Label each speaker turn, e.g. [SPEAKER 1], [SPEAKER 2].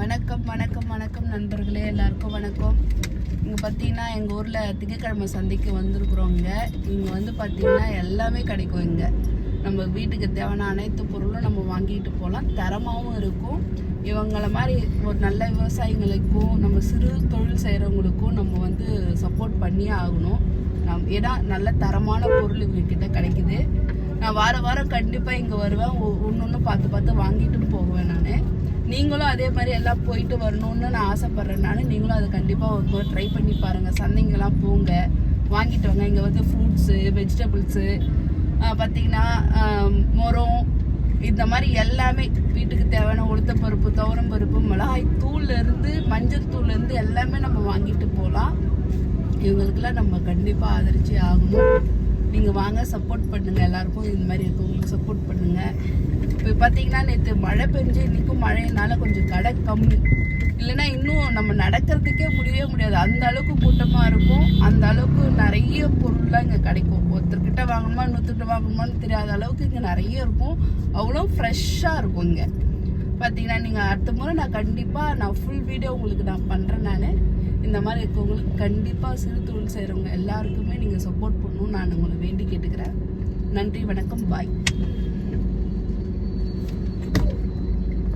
[SPEAKER 1] வணக்கம் வணக்கம் வணக்கம் நண்பர்களே எல்லாருக்கும் வணக்கம். இங்கே பார்த்தீங்கன்னா எங்கள் ஊரில் திங்கக்கிழமை சந்தைக்கு வந்திருக்குறோங்க இங்கே. வந்து பார்த்தீங்கன்னா எல்லாமே கிடைக்கும் இங்கே. நம்ம வீட்டுக்கு தேவையான அனைத்து பொருளும் நம்ம வாங்கிட்டு போகலாம். தரமாகவும் இருக்கும். இவங்கள மாதிரி ஒரு நல்ல விவசாயிகளுக்கும் நம்ம சிறு தொழில் செய்கிறவங்களுக்கும் நம்ம வந்து சப்போர்ட் பண்ணியே ஆகணும். நம் ஏன்னா நல்ல தரமான பொருள் இவங்கக்கிட்ட கிடைக்குது. நான் வார வாரம் கண்டிப்பாக இங்கே வருவேன். ஒன்று ஒன்று பார்த்து பார்த்து வாங்கிட்டும் போவேன் நான். நீங்களும் அதே மாதிரி எல்லாம் போயிட்டு வரணும்னு நான் ஆசைப்பட்றேன். நான் நீங்களும் அதை கண்டிப்பாக ஒரு முறை ட்ரை பண்ணி பாருங்கள் சந்தைங்கெல்லாம் போங்க. வாங்கிட்டு வாங்க. இங்கே வந்து ஃப்ரூட்ஸு வெஜிடபிள்ஸு பார்த்தீங்கன்னா முரம் இந்த மாதிரி எல்லாமே வீட்டுக்கு தேவையான உளுத்த பருப்பு துவரம் பருப்பு மிளகாய் தூள்லேருந்து மஞ்சள் தூள்லேருந்து எல்லாமே நம்ம வாங்கிட்டு போகலாம். இவங்களுக்கெல்லாம் நம்ம கண்டிப்பாக ஆதரிச்சு ஆகணும். நீங்கள் வாங்க சப்போர்ட் பண்ணுங்கள் எல்லாருக்கும் இந்த மாதிரி இருக்கவங்களுக்கு சப்போர்ட் இப்போ பார்த்தீங்கன்னா நேற்று மழை பெஞ்சு இன்றைக்கும் மழையினால கொஞ்சம் கடை கம்மி. இல்லைன்னா இன்னும் நம்ம நடக்கிறதுக்கே முடியவே முடியாது. அந்த அளவுக்கு கூட்டமாக இருக்கும். அந்த அளவுக்கு நிறைய பொருள்லாம் இங்கே கிடைக்கும். ஒருத்தர்கிட்ட வாங்கணுமா இன்னொருத்தர்கிட்ட வாங்கணுமான்னு தெரியாத அளவுக்கு இங்கே நிறைய இருக்கும். அவ்வளோ ஃப்ரெஷ்ஷாக இருக்கும் இங்கே. பார்த்தீங்கன்னா நீங்கள் அடுத்த முறை நான் கண்டிப்பாக நான் ஃபுல் வீடியோ உங்களுக்கு நான் பண்ணுறேன் நான். இந்த மாதிரி இருக்கவங்களுக்கு கண்டிப்பாக சிறு தொழில் செய்கிறவங்க எல்லாருக்குமே நீங்கள் சப்போர்ட் பண்ணணும்னு நான் உங்களை வேண்டி கேட்டுக்கிறேன். நன்றி வணக்கம் பாய்